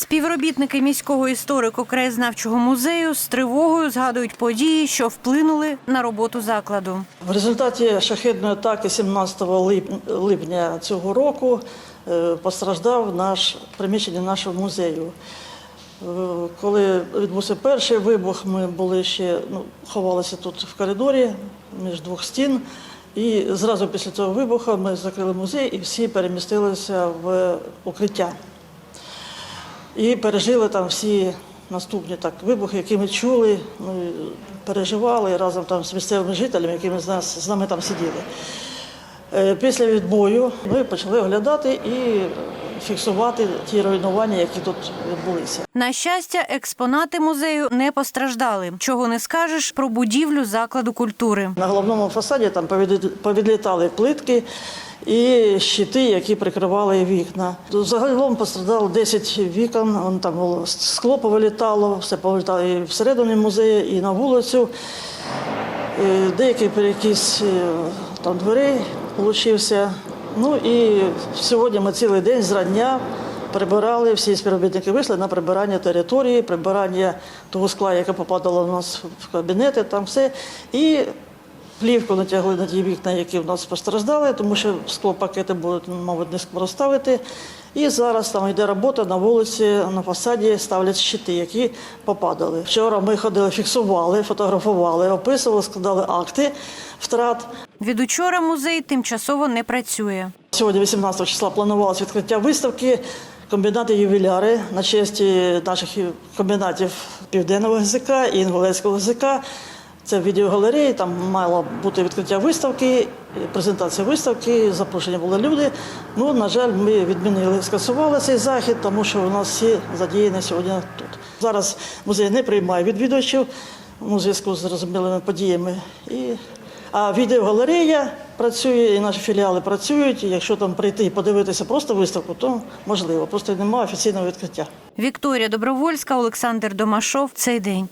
Співробітники міського історико-краєзнавчого музею з тривогою згадують події, що вплинули на роботу закладу. В результаті шахедної атаки 17 лип- липня цього року е, постраждав наш приміщення нашого музею. Е, Коли відбувся перший вибух, ми були ще ну, ховалися тут в коридорі між двох стін. І зразу після цього вибуху ми закрили музей і всі перемістилися в укриття. І пережили там всі наступні так, вибухи, які ми чули, і переживали разом там з місцевими жителями, які з, нас, з нами там сиділи. Е, Після відбою ми почали оглядати і фіксувати ті руйнування, які тут відбулися. На щастя, експонати музею не постраждали. Чого не скажеш про будівлю закладу культури. На головному фасаді там повід- повідлітали плитки і щити, які прикривали вікна. Загалом пострадало 10 вікон, вон там було скло повилітало, все повилітало і всередині музею, і на вулицю. Е, Деякий перекіс е, там дверей получився. Ну і сьогодні ми цілий день зрання прибирали, всі співробітники вийшли на прибирання території, прибирання того скла, яке попадало в нас в кабінети, там все. І плівку натягли на ті вікна, які в нас постраждали, тому що склопакети будуть, мабуть, не скоро ставити. І зараз там йде робота на вулиці, на фасаді ставлять щити, які попадали. Вчора ми ходили, фіксували, фотографували, описували, складали акти втрат. Від учора музей тимчасово не працює. Сьогодні, 18 числа, планувалось відкриття виставки комбінати ювіляри на честь наших комбінатів Південного ГЗК і Інгулецького ГЗК. Це відеогалереї, там мало бути відкриття виставки, презентація виставки, запрошені були люди. Ну, на жаль, ми відмінили, скасували цей захід, тому що у нас всі задіяні сьогодні тут. Зараз музей не приймає відвідувачів у зв'язку з зрозумілими подіями. І а відеогалерея працює, і наші філіали працюють. І якщо там прийти і подивитися просто виставку, то можливо. Просто немає офіційного відкриття. Вікторія Добровольська, Олександр Домашов. Цей день.